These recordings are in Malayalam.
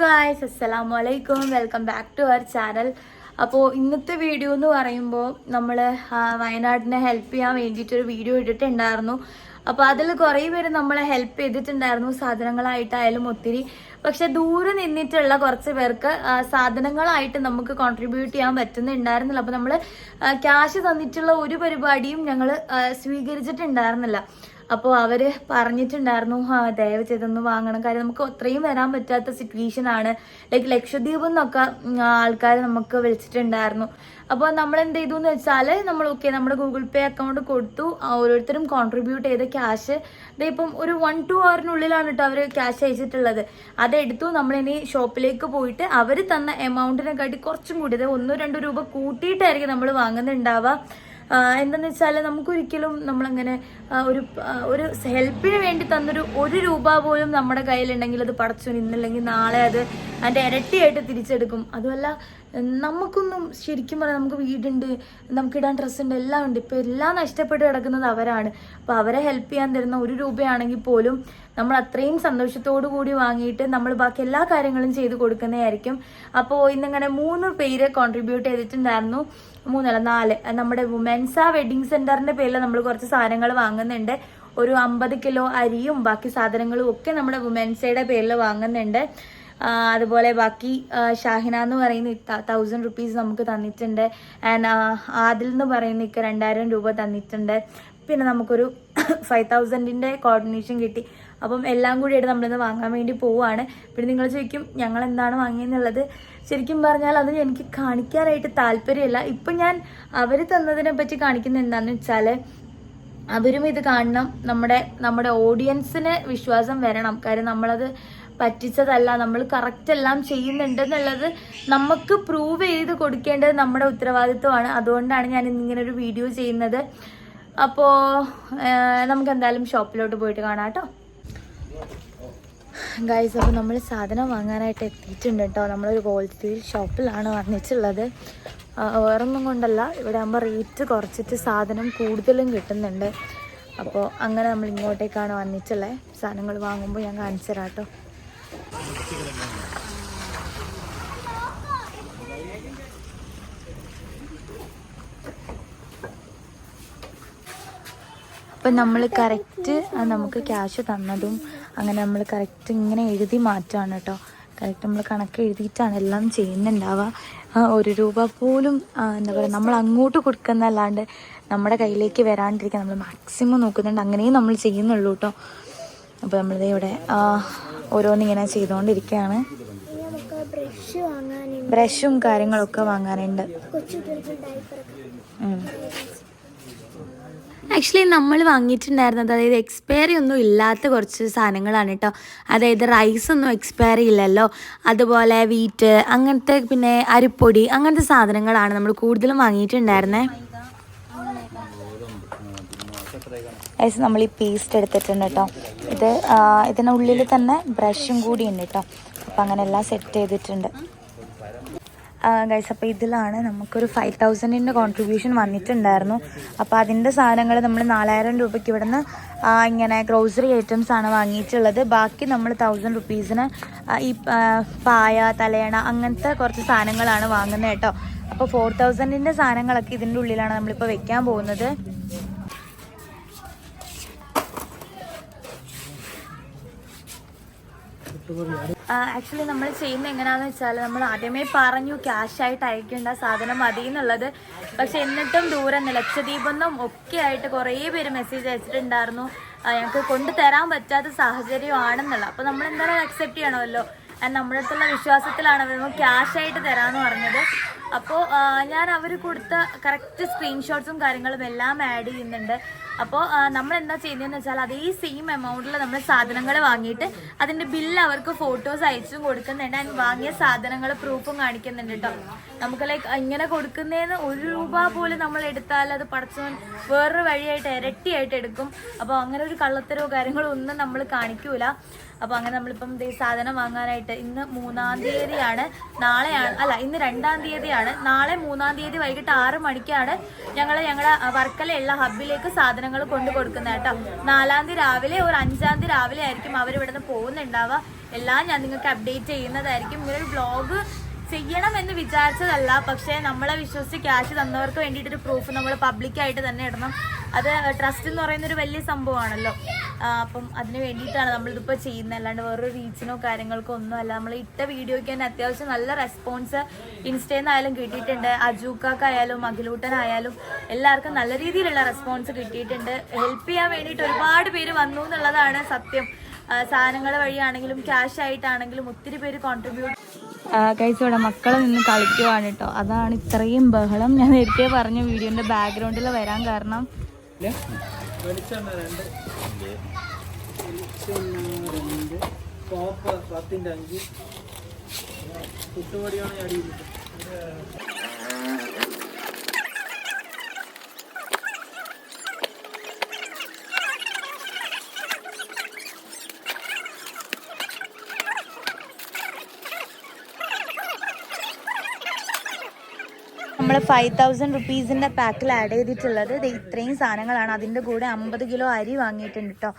ഗായ്സ് അസ്സലാമു അലൈക്കും welcome back to our channel അപ്പോൾ ഇന്നത്തെ വീഡിയോ എന്ന് പറയുമ്പോൾ നമ്മൾ വയനാടിനെ ഹെൽപ്പ് ചെയ്യാൻ വേണ്ടിയിട്ടൊരു വീഡിയോ ഇട്ടിട്ടുണ്ടായിരുന്നു. അപ്പോൾ അതിൽ കുറേ പേര് നമ്മളെ ഹെൽപ്പ് ചെയ്തിട്ടുണ്ടായിരുന്നു. സാധനങ്ങളായിട്ടായാലും ഒത്തിരി. പക്ഷെ ദൂരെ നിന്നിട്ടുള്ള കുറച്ച് പേർക്ക് സാധനങ്ങളായിട്ട് നമുക്ക് കോൺട്രിബ്യൂട്ട് ചെയ്യാൻ പറ്റുന്നുണ്ടായിരുന്നില്ല. അപ്പോൾ നമ്മൾ ക്യാഷ് തന്നിട്ടുള്ള ഒരു പരിപാടിയും ഞങ്ങൾ സ്വീകരിച്ചിട്ടുണ്ടായിരുന്നില്ല. അപ്പോൾ അവർ പറഞ്ഞിട്ടുണ്ടായിരുന്നു ദയവ് ചെയ്തൊന്ന് വാങ്ങണം. കാര്യം നമുക്ക് അത്രയും വരാൻ പറ്റാത്ത സിറ്റുവേഷൻ ആണ്. ലൈക്ക് ലക്ഷദ്വീപ് എന്നൊക്കെ ആൾക്കാർ നമുക്ക് വിളിച്ചിട്ടുണ്ടായിരുന്നു. അപ്പോൾ നമ്മൾ എന്ത് ചെയ്തു എന്ന് വെച്ചാൽ നമ്മൾ ഓക്കെ നമ്മുടെ ഗൂഗിൾ പേ അക്കൗണ്ട് കൊടുത്തു. ഓരോരുത്തരും കോൺട്രിബ്യൂട്ട് ചെയ്ത ക്യാഷ് ഇപ്പം ഒരു വൺ ടു അവറിനുള്ളിലാണ് കേട്ടോ അവർ ക്യാഷ് അയച്ചിട്ടുള്ളത്. അതെടുത്തു. നമ്മളിനി ഷോപ്പിലേക്ക് പോയിട്ട് അവർ തന്ന എമൗണ്ടിനെക്കാട്ടി കുറച്ചും കൂടി അതായത് ഒന്നോ രണ്ടോ രൂപ കൂട്ടിയിട്ടായിരിക്കും നമ്മൾ വാങ്ങുന്നുണ്ടാവുക. ആഹ് എന്തെന്ന് വെച്ചാൽ നമുക്കൊരിക്കലും നമ്മളങ്ങനെ ഒരു ഒരു ഹെൽപ്പിന് വേണ്ടി തന്നൊരു ഒരു രൂപ പോലും നമ്മുടെ കയ്യിലുണ്ടെങ്കിൽ അത് പടച്ചു ഇന്നില്ലെങ്കിൽ നാളെ അത് അതിന്റെ ഇരട്ടിയായിട്ട് തിരിച്ചെടുക്കും. അതുമല്ല നമുക്കൊന്നും ശരിക്കും പറയാം നമുക്ക് വീടുണ്ട് നമുക്ക് ഇടാൻ ഡ്രസ്സ് ഉണ്ട് എല്ലാം ഉണ്ട്. ഇപ്പോൾ എല്ലാം നഷ്ടപ്പെട്ട് കിടക്കുന്നത് അവരാണ്. അപ്പോൾ അവരെ ഹെൽപ്പ് ചെയ്യാൻ തരുന്ന ഒരു രൂപയാണെങ്കിൽ പോലും നമ്മൾ അത്രയും സന്തോഷത്തോടു കൂടി വാങ്ങിയിട്ട് നമ്മൾ ബാക്കി എല്ലാ കാര്യങ്ങളും ചെയ്ത് കൊടുക്കുന്നതായിരിക്കും. അപ്പോൾ ഇന്നിങ്ങനെ മൂന്ന് പേര് കോൺട്രിബ്യൂട്ട് ചെയ്തിട്ടുണ്ടായിരുന്നു. മൂന്നല്ല നാല്. നമ്മുടെ വുമൻസ വെഡിങ് സെന്ററിന്റെ പേരിൽ നമ്മൾ കുറച്ച് സാധനങ്ങൾ വാങ്ങുന്നുണ്ട്. ഒരു അമ്പത് കിലോ അരിയും ബാക്കി സാധനങ്ങളും ഒക്കെ നമ്മുടെ വുമൻസയുടെ പേരിൽ വാങ്ങുന്നുണ്ട്. അതുപോലെ ബാക്കി ഷാഹിന എന്ന് പറയുന്ന തൗസൻഡ് റുപ്പീസ് നമുക്ക് തന്നിട്ടുണ്ട്. ആൻഡ് ആദിൽ എന്ന് പറയുന്ന ഇക്ക രണ്ടായിരം രൂപ തന്നിട്ടുണ്ട്. പിന്നെ നമുക്കൊരു ഫൈവ് തൗസൻഡിന്റെ കോർഡിനേഷൻ കിട്ടി. അപ്പം എല്ലാം കൂടിയായിട്ട് നമ്മളിന്ന് വാങ്ങാൻ വേണ്ടി പോവുകയാണ് പിന്നെ നിങ്ങൾ ചോദിക്കും ഞങ്ങൾ എന്താണ് വാങ്ങിയെന്നുള്ളത്? ശരിക്കും പറഞ്ഞാൽ അത് എനിക്ക് കാണിക്കാനായിട്ട് താല്പര്യമില്ല. ഇപ്പം ഞാൻ അവർ തന്നതിനെ പറ്റി കാണിക്കുന്നത് എന്താണെന്ന് വെച്ചാൽ അവരും ഇത് കാണണം. നമ്മുടെ നമ്മുടെ ഓഡിയൻസിന് വിശ്വാസം വരണം. കാര്യം നമ്മളത് പറ്റിച്ചതല്ല. നമ്മൾ കറക്റ്റ് എല്ലാം ചെയ്യുന്നുണ്ട് എന്നുള്ളത് നമുക്ക് പ്രൂവ് ചെയ്ത് കൊടുക്കേണ്ടത് നമ്മുടെ ഉത്തരവാദിത്വമാണ്. അതുകൊണ്ടാണ് ഞാൻ ഇന്നിങ്ങനെ ഒരു വീഡിയോ ചെയ്യുന്നത്. അപ്പോൾ നമുക്ക് എന്തായാലും ഷോപ്പിലോട്ട് പോയിട്ട് കാണാം കേട്ടോ. ഗൈസ് അപ്പോൾ നമ്മൾ സാധനം വാങ്ങാനായിട്ട് എത്തിയിട്ടുണ്ട് കേട്ടോ. നമ്മളൊരു ഹോൾസെയിൽ ഷോപ്പിലാണ് വന്നിട്ടുള്ളത് വേറൊന്നും കൊണ്ടല്ല. ഇവിടെ ആകുമ്പോൾ റേറ്റ് കുറച്ചിട്ട് സാധനം കൂടുതലും കിട്ടുന്നുണ്ട്. അപ്പോൾ അങ്ങനെ നമ്മൾ ഇങ്ങോട്ടേക്കാണ് വന്നിട്ടുള്ളത് സാധനങ്ങൾ വാങ്ങുമ്പോൾ ഞാൻ കാണിച്ചു തരാം കേട്ടോ. അപ്പം നമ്മൾ കറക്റ്റ് നമുക്ക് ക്യാഷ് തന്നതും അങ്ങനെ നമ്മൾ കറക്റ്റ് ഇങ്ങനെ എഴുതി മാറ്റാണ് കേട്ടോ. കറക്റ്റ് നമ്മൾ കണക്ക് എഴുതിയിട്ടാണ് എല്ലാം ചെയ്യുന്നുണ്ടാവുക. ഒരു രൂപ പോലും എന്താ പറയുക നമ്മൾ അങ്ങോട്ട് കൊടുക്കുന്നല്ലാണ്ട് നമ്മുടെ കയ്യിലേക്ക് വരാണ്ടിരിക്കാൻ നമ്മൾ മാക്സിമം നോക്കുന്നുണ്ട്. അങ്ങനെയും നമ്മൾ ചെയ്യുന്നുള്ളൂ കേട്ടോ. അപ്പോൾ നമ്മളിത് ഇവിടെ ഓരോന്നിങ്ങനെ ചെയ്തുകൊണ്ടിരിക്കുകയാണ്. ബ്രഷ് കാര്യങ്ങളൊക്കെ വാങ്ങാനുണ്ട്. ആക്ച്വലി നമ്മൾ വാങ്ങിയിട്ടുണ്ടായിരുന്നത് അതായത് എക്സ്പയറി ഒന്നും ഇല്ലാത്ത കുറച്ച് സാധനങ്ങളാണ് കേട്ടോ. അതായത് റൈസ് ഒന്നും എക്സ്പയറി ഇല്ലല്ലോ. അതുപോലെ വീറ്റ് അങ്ങനത്തെ പിന്നെ അരിപ്പൊടി അങ്ങനത്തെ സാധനങ്ങളാണ് നമ്മൾ കൂടുതലും വാങ്ങിയിട്ടുണ്ടായിരുന്നേ. ഗൈസ് നമ്മൾ ഈ പേസ്റ്റ് എടുത്തിട്ടുണ്ട് കേട്ടോ ഇത് ഇതിനുള്ളിൽ തന്നെ ബ്രഷും കൂടി ഉണ്ട് കേട്ടോ അപ്പം അങ്ങനെ എല്ലാം സെറ്റ് ചെയ്തിട്ടുണ്ട് ഗൈസ് അപ്പോൾ ഇതിലാണ് നമുക്കൊരു ഫൈവ് തൗസൻഡിന്റെ കോൺട്രിബ്യൂഷൻ വന്നിട്ടുണ്ടായിരുന്നു. അപ്പോൾ അതിന്റെ സാധനങ്ങൾ നമ്മൾ നാലായിരം രൂപയ്ക്ക് ഇവിടുന്ന് ഇങ്ങനെ ഗ്രോസറി ഐറ്റംസ് ആണ് വാങ്ങിയിട്ടുള്ളത്. ബാക്കി നമ്മൾ തൗസൻഡ് റുപ്പീസിന് ഈ പായ തലയണ അങ്ങനത്തെ കുറച്ച് സാധനങ്ങളാണ് വാങ്ങുന്നത് കേട്ടോ അപ്പോൾ ഫോർ തൗസൻഡിന്റെ സാധനങ്ങളൊക്കെ ഇതിന്റെ ഉള്ളിലാണ് നമ്മളിപ്പോൾ വെക്കാൻ പോകുന്നത്. ആക്ച്വലി നമ്മൾ ചെയ്യുന്ന എങ്ങനെയാന്ന് വെച്ചാൽ നമ്മൾ ആദ്യമേ പറഞ്ഞു ക്യാഷ് ആയിട്ട് അയക്കേണ്ട സാധനം മതി എന്നുള്ളത്. പക്ഷെ എന്നിട്ടും ദൂരം നിന്ന് ലക്ഷദ്വീപ് നിന്നും ഒക്കെ ആയിട്ട് കുറേ പേര് മെസ്സേജ് അയച്ചിട്ടുണ്ടായിരുന്നു. ഞങ്ങൾക്ക് കൊണ്ടുതരാൻ പറ്റാത്ത സാഹചര്യമാണെന്നുള്ളത്. അപ്പോൾ നമ്മൾ എന്തായാലും അക്സെപ്റ്റ് ചെയ്യണമല്ലോ. നമ്മുടെ അടുത്തുള്ള വിശ്വാസത്തിലാണ്. അവർ ക്യാഷ് ആയിട്ട് തരാമെന്ന് പറഞ്ഞത്. അപ്പോൾ ഞാൻ അവർ കൊടുത്ത കറക്റ്റ് സ്ക്രീൻഷോട്ട്സും കാര്യങ്ങളും എല്ലാം ആഡ് ചെയ്യുന്നുണ്ട്. അപ്പോൾ നമ്മൾ എന്താ ചെയ്യുന്നതെന്ന് വെച്ചാൽ അതേ സെയിം എമൗണ്ടിൽ നമ്മൾ സാധനങ്ങൾ വാങ്ങിയിട്ട് അതിന്റെ ബില്ല് അവർക്ക് ഫോട്ടോസ് അയച്ചും കൊടുക്കുന്നുണ്ട്. ആൻഡ് വാങ്ങിയ സാധനങ്ങൾ പ്രൂഫും കാണിക്കുന്നുണ്ട് കേട്ടോ നമുക്ക് ലൈക്ക് ഇങ്ങനെ കൊടുക്കുന്നതിന് ഒരു രൂപ പോലും നമ്മൾ എടുത്താൽ അത് പടച്ചവൻ വേറൊരു വഴിയായിട്ട് ഇരട്ടിയായിട്ട് എടുക്കും. അപ്പോൾ അങ്ങനെ ഒരു കള്ളത്തരോ കാര്യങ്ങളോ ഒന്നും നമ്മൾ കാണിക്കൂല. അപ്പോൾ അങ്ങനെ നമ്മളിപ്പം ഈ സാധനം വാങ്ങാനായിട്ട് ഇന്ന് മൂന്നാം തീയതിയാണ്. നാളെയാണ് അല്ല ഇന്ന് രണ്ടാം തീയതിയാണ്. നാളെ മൂന്നാം തീയതി വൈകിട്ട് ആറ് മണിക്കാണ് ഞങ്ങൾ ഞങ്ങളുടെ വർക്കലയുള്ള ഹബ്ബിലേക്ക് സാധനങ്ങൾ കൊണ്ടു കൊടുക്കുന്നത് കേട്ടോ. നാലാം തീയതി രാവിലെ ഒരു അഞ്ചാം തീയതി രാവിലെ ആയിരിക്കും അവർ ഇവിടെ നിന്ന് പോകുന്നുണ്ടാവുക. എല്ലാം ഞാൻ നിങ്ങൾക്ക് അപ്ഡേറ്റ് ചെയ്യുന്നതായിരിക്കും. ഇങ്ങനെ ഒരു വ്ളോഗ് ചെയ്യണം എന്ന് വിചാരിച്ചതല്ല. പക്ഷേ നമ്മളെ വിശ്വസിച്ച് ക്യാഷ് തന്നവർക്ക് വേണ്ടിയിട്ടൊരു പ്രൂഫ് നമ്മൾ പബ്ലിക്കായിട്ട് തന്നെ ഇടണം. അത് ട്രസ്റ്റ് എന്ന് പറയുന്ന ഒരു വലിയ സംഭവമാണല്ലോ. അപ്പം അതിന് വേണ്ടിയിട്ടാണ് നമ്മളിതിപ്പോൾ ചെയ്യുന്നത്. അല്ലാണ്ട് വേറൊരു റീച്ചിനോ കാര്യങ്ങൾക്കോ ഒന്നുമല്ല നമ്മൾ ഇട്ട വീഡിയോയ്ക്ക് തന്നെ അത്യാവശ്യം നല്ല റെസ്പോൺസ് ഇൻസ്റ്റയിൽ നിന്നായാലും കിട്ടിയിട്ടുണ്ട്. അജൂക്കാക്കായാലും അഖിലൂട്ടനായാലും എല്ലാവർക്കും നല്ല രീതിയിലുള്ള റെസ്പോൺസ് കിട്ടിയിട്ടുണ്ട്. ഹെൽപ്പ് ചെയ്യാൻ വേണ്ടിയിട്ട് ഒരുപാട് പേര് വന്നു എന്നുള്ളതാണ് സത്യം. സാധനങ്ങൾ വഴിയാണെങ്കിലും ക്യാഷ് ആയിട്ടാണെങ്കിലും ഒത്തിരി പേര് കോൺട്രിബ്യൂട്ട് കഴിച്ചു ഇവിടെ മക്കൾ നിന്ന് കളിക്കുവാണ് കേട്ടോ അതാണ് ഇത്രയും ബഹളം. ഞാൻ നേരത്തെ പറഞ്ഞ വീഡിയോന്റെ ബാക്ക്ഗ്രൗണ്ടിൽ വരാൻ കാരണം. രണ്ട് രണ്ട് കോപ്പ് പത്തിന്റെ അഞ്ച് കുട്ടുപടിയാണ് അടിയിൽ നമ്മൾ ഫൈവ് തൗസൻഡ് റുപ്പീസിന്റെ പാക്കിൽ ആഡ് ചെയ്തിട്ടുള്ളത്. ദേ ഇത്രയും സാധനങ്ങളാണ്. അതിന്റെ കൂടെ അമ്പത് കിലോ അരി വാങ്ങിയിട്ടുണ്ട് കേട്ടോ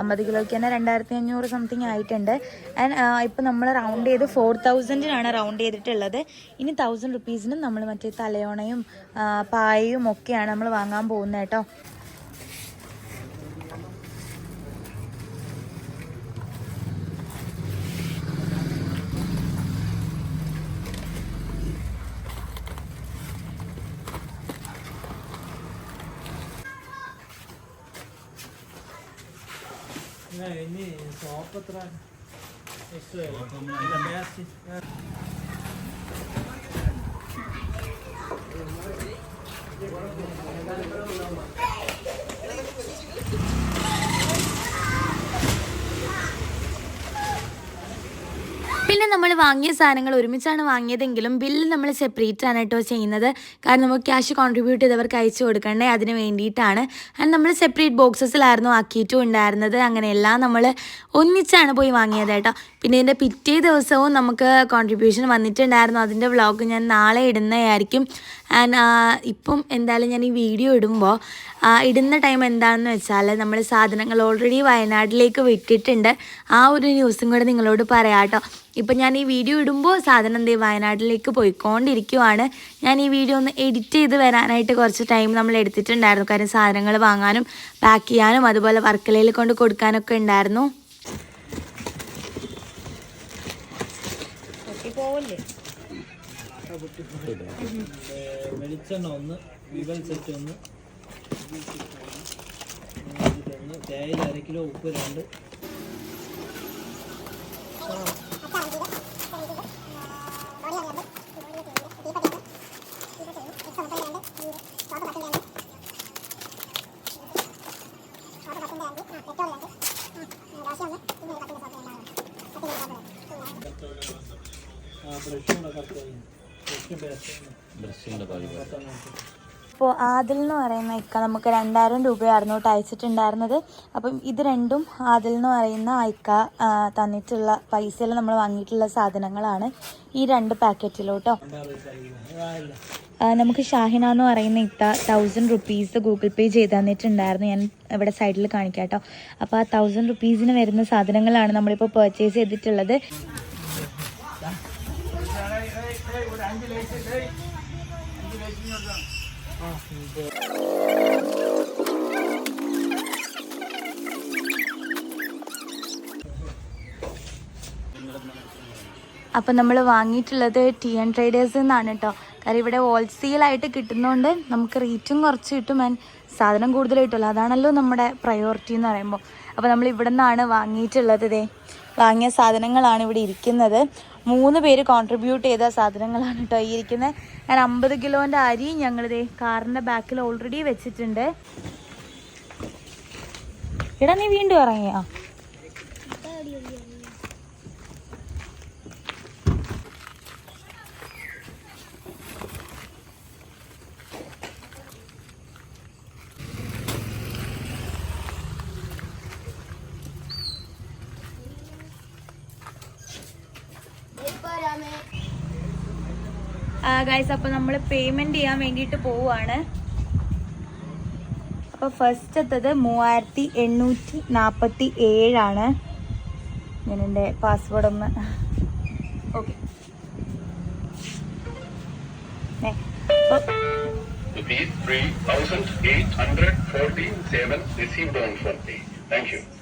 അമ്പത് കിലോയ്ക്ക് തന്നെ രണ്ടായിരത്തി അഞ്ഞൂറ് സംതിങ് ആയിട്ടുണ്ട് ആൻഡ് ഇപ്പം നമ്മൾ റൗണ്ട് ചെയ്ത് ഫോർ തൗസൻഡിനാണ് റൗണ്ട് ചെയ്തിട്ടുള്ളത്. ഇനി തൗസൻഡ് റുപ്പീസിനും നമ്മൾ മറ്റേ തലയോണയും പായയും ഒക്കെയാണ് നമ്മൾ വാങ്ങാൻ പോകുന്നത് കേട്ടോ ഇനി സോപ്പ് എത്ര എക്സ്ട്രാ നമ്മൾ വാങ്ങിയ സാധനങ്ങൾ ഒരുമിച്ചാണ് വാങ്ങിയതെങ്കിലും ബില്ല് നമ്മൾ സെപ്പറേറ്റ് ആണ് കേട്ടോ ചെയ്യുന്നത്. കാരണം നമുക്ക് ക്യാഷ് കോൺട്രിബ്യൂട്ട് ചെയ്തവർക്ക് അയച്ചു കൊടുക്കണ്ടേ? അതിന് വേണ്ടിയിട്ടാണ്. ആൻഡ് നമ്മൾ സെപ്പറേറ്റ് ബോക്സസിലായിരുന്നു ആക്കിയിട്ടും ഉണ്ടായിരുന്നത്. അങ്ങനെയെല്ലാം നമ്മൾ ഒന്നിച്ചാണ് പോയി വാങ്ങിയത് കേട്ടോ. പിന്നെ ഇതിന്റെ പിറ്റേ ദിവസവും നമുക്ക് കോൺട്രിബ്യൂഷൻ വന്നിട്ടുണ്ടായിരുന്നു. അതിന്റെ വ്ളോഗ് ഞാൻ നാളെ ഇടുന്നതായിരിക്കും. ആൻഡ് ഇപ്പം എന്തായാലും ഞാൻ ഈ വീഡിയോ ഇടുമ്പോൾ ഇടുന്ന ടൈം എന്താണെന്ന് വെച്ചാൽ നമ്മൾ സാധനങ്ങൾ ഓൾറെഡി വയനാട്ടിലേക്ക് വിട്ടിട്ടുണ്ട്. ആ ഒരു ന്യൂസും കൂടെ നിങ്ങളോട് പറയാം കേട്ടോ. ഇപ്പം ഞാൻ ഈ വീഡിയോ ഇടുമ്പോൾ സാധനം എന്തേ വയനാട്ടിലേക്ക് പോയിക്കൊണ്ടിരിക്കുവാണ്. ഞാൻ ഈ വീഡിയോ ഒന്ന് എഡിറ്റ് ചെയ്ത് വരാനായിട്ട് കുറച്ച് ടൈം നമ്മൾ എടുത്തിട്ടുണ്ടായിരുന്നു. കാര്യം സാധനങ്ങൾ വാങ്ങാനും പാക്ക് ചെയ്യാനും അതുപോലെ വർക്കലയിൽ കൊണ്ട് കൊടുക്കാനൊക്കെ ഉണ്ടായിരുന്നു. വെളിച്ചെണ്ണ ഒന്ന് വിവൽ സെറ്റ് ഒന്ന്. തേയില അര കിലോ ഉപ്പ് രണ്ട് ആ ബ്രഷും കൂടെ കറക്റ്റ് ബ്രഷും പേസ്റ്റ് അപ്പോൾ ആദിൽ എന്ന് പറയുന്ന ഐക്ക നമുക്ക് രണ്ടായിരം രൂപയായിരുന്നു കേട്ടോ അയച്ചിട്ടുണ്ടായിരുന്നത് അപ്പം ഇത് രണ്ടും ആദിൽ എന്ന് പറയുന്ന ഐക്ക തന്നിട്ടുള്ള പൈസയിൽ നമ്മൾ വാങ്ങിയിട്ടുള്ള സാധനങ്ങളാണ് ഈ രണ്ട് പാക്കറ്റിലോട്ടോ. നമുക്ക് ഷാഹിന എന്ന് പറയുന്ന ഇത്ത തൗസൻഡ് റുപ്പീസ് ഗൂഗിൾ പേ ചെയ്ത് തന്നിട്ടുണ്ടായിരുന്നു. ഞാൻ ഇവിടെ സൈഡിൽ കാണിക്കാം കേട്ടോ. അപ്പോൾ ആ തൗസൻഡ് റുപ്പീസിന് വരുന്ന സാധനങ്ങളാണ് നമ്മളിപ്പോൾ പർച്ചേസ് ചെയ്തിട്ടുള്ളത്. അപ്പം നമ്മൾ വാങ്ങിയിട്ടുള്ളത് ടി ആൻഡ് ട്രേഡേഴ്സ് നിന്നാണ് കേട്ടോ കാര്യം ഇവിടെ ഹോൾസെയിലായിട്ട് കിട്ടുന്നതുകൊണ്ട് നമുക്ക് റേറ്റും കുറച്ച് കിട്ടും ആൻഡ് സാധനം കൂടുതൽ കിട്ടുമല്ലോ അതാണല്ലോ നമ്മുടെ പ്രയോറിറ്റി എന്ന് പറയുമ്പോൾ അപ്പോൾ നമ്മൾ ഇവിടെ നിന്നാണ് വാങ്ങിയിട്ടുള്ളത് ഇതേ വാങ്ങിയ സാധനങ്ങളാണ് ഇവിടെ ഇരിക്കുന്നത്. മൂന്ന് പേര് കോൺട്രിബ്യൂട്ട് ചെയ്ത സാധനങ്ങളാണ് കേട്ടോ ഈ ഇരിക്കുന്നത് ഞാൻ അമ്പത് കിലോന്റെ അരി ഞങ്ങളിതേ കാറിന്റെ ബാക്കിൽ ഓൾറെഡി വെച്ചിട്ടുണ്ട്. എടാ നീ വീണ്ടും ഇറങ്ങിയോ? ഗൈസ് അപ്പോൾ നമ്മൾ പേയ്മെന്റ് ചെയ്യാൻ വേണ്ടിയിട്ട് പോവുകയാണ് അപ്പോൾ ഫസ്റ്റത്തത് മൂവായിരത്തി എണ്ണൂറ്റി നാൽപ്പത്തി ഏഴാണ് ഞാൻ എന്റെ പാസ്വേഡ് ഒന്ന് okay Rupees 3,847 received on phone pay. Thank you.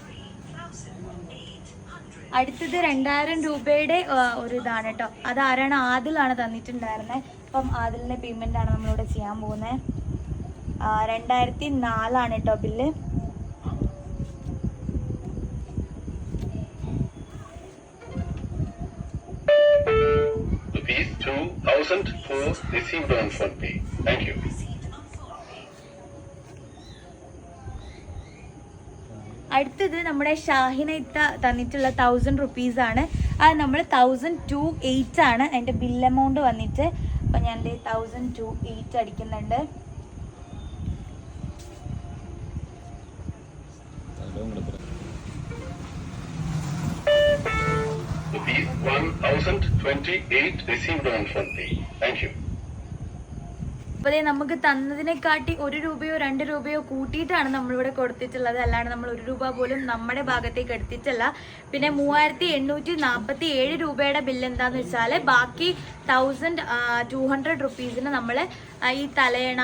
അടുത്തത് രണ്ടായിരം രൂപയുടെ ഒരു ഇതാണ് കേട്ടോ. അത് ആരാണ്? ആദിലാണ് തന്നിട്ടുണ്ടായിരുന്നത് അപ്പം ആദിലിന്റെ പേയ്മെന്റ് ആണ് നമ്മളിവിടെ ചെയ്യാൻ പോകുന്നത് രണ്ടായിരത്തി നാലാണ് കേട്ടോ bill. Rupees 2,004 received on phone pay. Thank you. അടുത്തത് നമ്മുടെ ഷാഹിന ഇത്ത തന്നിട്ടുള്ള തൗസൻഡ് റുപ്പീസ് ആണ് അത് നമ്മൾ തൗസൻഡ് ടു എയ്റ്റ് ആണ് അതിന്റെ ബിൽ എമൗണ്ട് വന്നിട്ട് അപ്പം ഞാൻ തൗസൻഡ് ടു എയ്റ്റ് അടിക്കുന്നുണ്ട് Rupees 1,028 received on Sunday. Thank you. ദേ നമുക്ക് തന്നതിനെക്കാട്ടി ഒരു രൂപയോ രണ്ട് രൂപയോ കൂട്ടിയിട്ടാണ് നമ്മളിവിടെ കൊടുത്തിട്ടുള്ളത്. അല്ലാണ്ട് നമ്മൾ ഒരു രൂപ പോലും നമ്മുടെ ഭാഗത്തേക്ക് എടുത്തിട്ടില്ല. പിന്നെ മൂവായിരത്തി എണ്ണൂറ്റി നാൽപ്പത്തി ഏഴ് രൂപയുടെ ബില്ല് എന്താന്ന് വെച്ചാൽ ബാക്കി തൗസൻഡ് ടു ഹൺഡ്രഡ് റുപ്പീസിന് നമ്മൾ ഈ തലയണ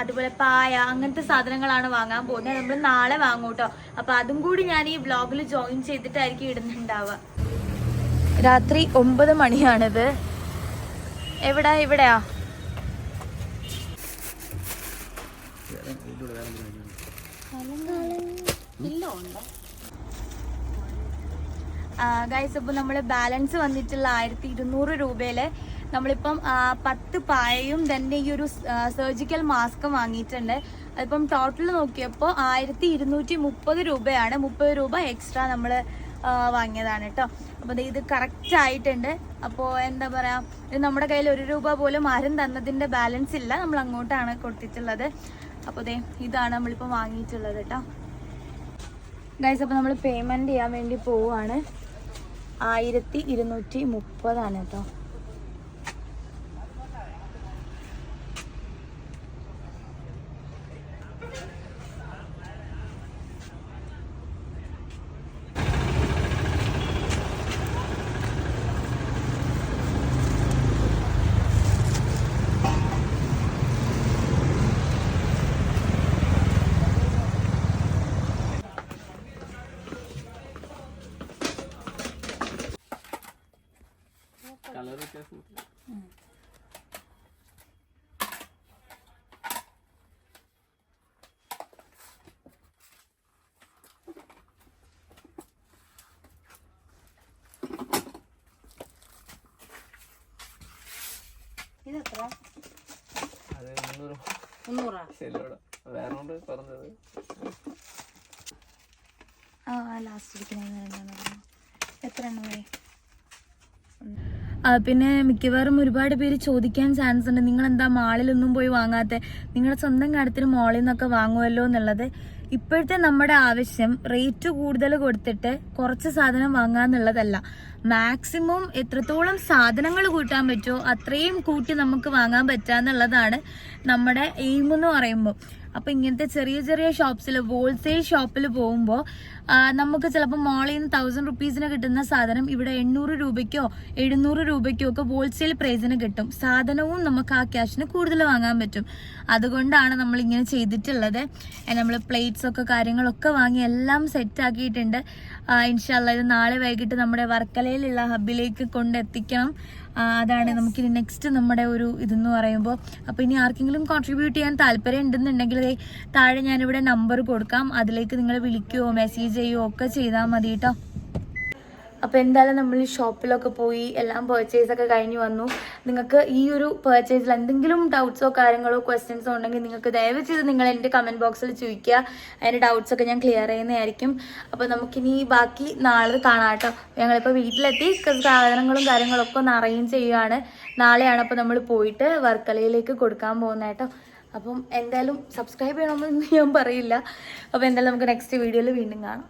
അതുപോലെ പായ അങ്ങനത്തെ സാധനങ്ങളാണ് വാങ്ങാൻ പോകുന്നത്. നമ്മൾ നാളെ വാങ്ങും കേട്ടോ അപ്പോൾ അതും കൂടി ഞാൻ ഈ വ്ലോഗിൽ ജോയിൻ ചെയ്തിട്ടായിരിക്കും ഇടുന്നുണ്ടാവുക. രാത്രി ഒമ്പത് മണിയാണിത്. എവിടാ ഇവിടെയാ ഗൈസ് അപ്പോൾ നമ്മൾ ബാലൻസ് വന്നിട്ടുള്ള ആയിരത്തി ഇരുന്നൂറ് രൂപയിൽ നമ്മളിപ്പം പത്ത് പായയും തന്നെ ഈ ഒരു സർജിക്കൽ മാസ്കും വാങ്ങിയിട്ടുണ്ട്. അതിപ്പം ടോട്ടൽ നോക്കിയപ്പോൾ ആയിരത്തി ഇരുന്നൂറ്റി മുപ്പത് രൂപയാണ്. മുപ്പത് രൂപ എക്സ്ട്രാ നമ്മൾ വാങ്ങിയതാണ് കേട്ടോ അപ്പോൾ ഇത് കറക്റ്റ് ആയിട്ടുണ്ട്. അപ്പോൾ എന്താ പറയുക ഇത് നമ്മുടെ കയ്യിൽ ഒരു രൂപ പോലും ആരും തന്നതിന്റെ ബാലൻസ് ഇല്ല. നമ്മൾ അങ്ങോട്ടാണ് കൊടുത്തിട്ടുള്ളത് അപ്പോൾ ഇതാണ് നമ്മളിപ്പോൾ വാങ്ങിയിട്ടുള്ളത് കേട്ടോ ഗൈസ് അപ്പോൾ നമ്മൾ പേയ്മെന്റ് ചെയ്യാൻ വേണ്ടി പോവുകയാണ് ആയിരത്തി ഇരുന്നൂറ്റി മുപ്പതാണ് കേട്ടോ കളർ വ്യത്യാസം ഇതെത്ര അത് മുന്നൂറ് മുന്നൂറാ പറഞ്ഞത്. ആ ലാസ്റ്റ് ഇരിക്കുന്ന എത്ര എണ്ണമായി പിന്നെ മിക്കവാറും ഒരുപാട് പേര് ചോദിക്കാൻ ചാൻസ് ഉണ്ട്. നിങ്ങൾ എന്താ മാളിലൊന്നും പോയി വാങ്ങാത്തെ? നിങ്ങളുടെ സ്വന്തം കാര്യത്തിന് മാളിൽ നിന്നൊക്കെ വാങ്ങുമല്ലോ എന്നുള്ളത് ഇപ്പോഴത്തെ നമ്മുടെ ആവശ്യം റേറ്റ് കൂടുതൽ കൊടുത്തിട്ട് കുറച്ച് സാധനം വാങ്ങാന്നുള്ളതല്ല. മാക്സിമം എത്രത്തോളം സാധനങ്ങൾ കൂട്ടാൻ പറ്റുമോ അത്രയും കൂട്ടി നമുക്ക് വാങ്ങാൻ പറ്റാന്നുള്ളതാണ് നമ്മുടെ എയിം എന്ന് പറയുമ്പോൾ. അപ്പോൾ ഇങ്ങനത്തെ ചെറിയ ചെറിയ ഷോപ്സിൽ ഹോൾസെയിൽ ഷോപ്പിൽ പോകുമ്പോൾ നമുക്ക് ചിലപ്പോൾ മോളിൽ നിന്ന് തൗസൻഡ് റുപ്പീസിന് കിട്ടുന്ന സാധനം ഇവിടെ എണ്ണൂറ് രൂപയ്ക്കോ എഴുന്നൂറ് രൂപയ്ക്കോ ഒക്കെ ഹോൾസെയിൽ പ്രൈസിന് കിട്ടും. സാധനവും നമുക്ക് ആ ക്യാഷിന് കൂടുതൽ വാങ്ങാൻ പറ്റും. അതുകൊണ്ടാണ് നമ്മൾ ഇങ്ങനെ ചെയ്തിട്ടുള്ളത് നമ്മൾ പ്ലേറ്റ്സ് ഒക്കെ കാര്യങ്ങളൊക്കെ വാങ്ങി എല്ലാം സെറ്റ് ആക്കിയിട്ടുണ്ട്. ഇൻഷാല്ല ഇത് നാളെ വൈകിട്ട് നമ്മുടെ വർക്കലയിലുള്ള ഹബിലേക്ക് കൊണ്ടെത്തിക്കണം അതാണ് നമുക്കിനി നെക്സ്റ്റ് നമ്മുടെ ഒരു ഇതെന്ന് പറയുമ്പോൾ അപ്പോൾ ഇനി ആർക്കെങ്കിലും കോൺട്രിബ്യൂട്ട് ചെയ്യാൻ താല്പര്യം ഉണ്ടെന്നുണ്ടെങ്കിൽ താഴെ ഞാനിവിടെ നമ്പർ കൊടുക്കാം. അതിലേക്ക് നിങ്ങൾ വിളിക്കുകയോ മെസ്സേജ് ചെയ്യുകയോ ഒക്കെ ചെയ്താൽ മതി കേട്ടോ അപ്പോൾ എന്തായാലും നമ്മൾ ഷോപ്പിലൊക്കെ പോയി എല്ലാം ഒക്കെ കഴിഞ്ഞ് വന്നു. നിങ്ങൾക്ക് ഈ ഒരു പർച്ചേസിൽ എന്തെങ്കിലും ഡൗട്ട്സോ കാര്യങ്ങളോ ക്വസ്റ്റ്യൻസോ ഉണ്ടെങ്കിൽ നിങ്ങൾക്ക് ദയവ് ചെയ്ത് നിങ്ങൾ എന്റെ കമന്റ് ബോക്സിൽ ചോദിക്കുക. അതിന്റെ ഡൗട്ട്സ് ഒക്കെ ഞാൻ ക്ലിയർ ചെയ്യുന്നതായിരിക്കും. അപ്പോൾ നമുക്കിനി ബാക്കി നാളെ കാണാം കേട്ടോ ഞങ്ങളിപ്പോൾ വീട്ടിലെത്തി സാധനങ്ങളും കാര്യങ്ങളൊക്കെ ഒന്ന് അറേഞ്ച് ചെയ്യുകയാണ് നാളെയാണ് അപ്പോൾ നമ്മൾ പോയിട്ട് വർക്കലയിലേക്ക് കൊടുക്കാൻ പോകുന്നത് കേട്ടോ അപ്പം എന്തായാലും സബ്സ്ക്രൈബ് ചെയ്യണമെന്ന് ഞാൻ പറയില്ല. അപ്പോൾ എന്തായാലും നമുക്ക് നെക്സ്റ്റ് വീഡിയോയിൽ വീണ്ടും കാണാം.